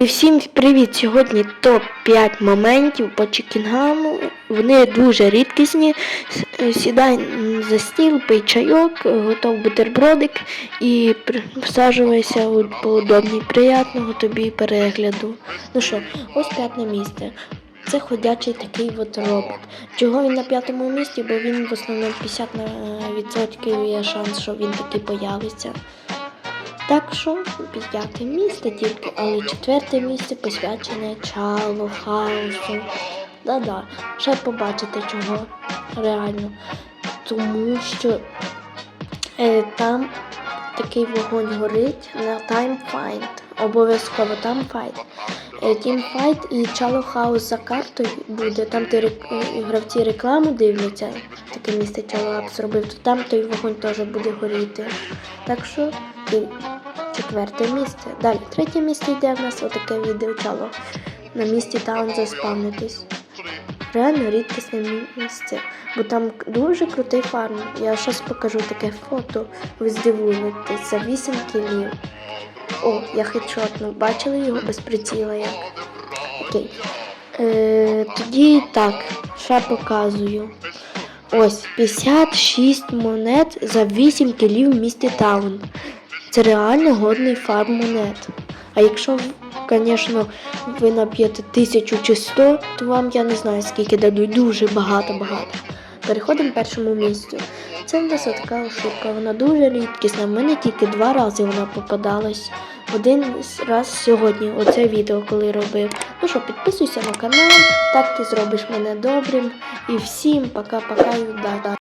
Всім привіт! Сьогодні топ-5 моментів по чекінгаму. Вони дуже рідкісні. Е, Сідай за стіл, пий чайок, е, готов бутербродик і всаджуйся поудобній. Приятного тобі перегляду. Ну що, ось п'яте місце. Це ходячий такий от робот. Чого він на п'ятому місці? Бо він в основному 50% є шанс, що він таки появиться. Так що п'яте місце тільки, але четверте місце посвячене чалу, хаосу. Да-да, ще побачите чого реально. Тому що е, там такий вогонь горить на Fight. Обов'язково там файт. Team Fight і Чало Хаус за картою буде. Там де рек- е, гравці рекламу дивляться, таке місце Чало зробив, то там той вогонь теж буде горіти. Так що четверте місце. Далі, третє місце йде в нас отаке відео чало. На місці таун заспавнитись. Реально рідкісне місце, бо там дуже крутий фарм. Я щось покажу таке фото, ви здивуєтесь за 8 кілів. О, я хедшотну. Бачили його без приціла як? Окей. Е, тоді так, ще показую. Ось 56 монет за 8 кілів в місті Таун. Це реально годний фарм монет. А якщо, звісно, ви наб'єте тисячу чи сто, то вам я не знаю скільки дадуть. Дуже багато-багато. Переходимо першому місцю. Це в нас така ошибка, вона дуже рідкісна. В мене тільки два рази вона попадалась. Один раз сьогодні, оце відео, коли робив. Ну що, підписуйся на канал, так ти зробиш мене добрим. І всім пока-пока і удачі.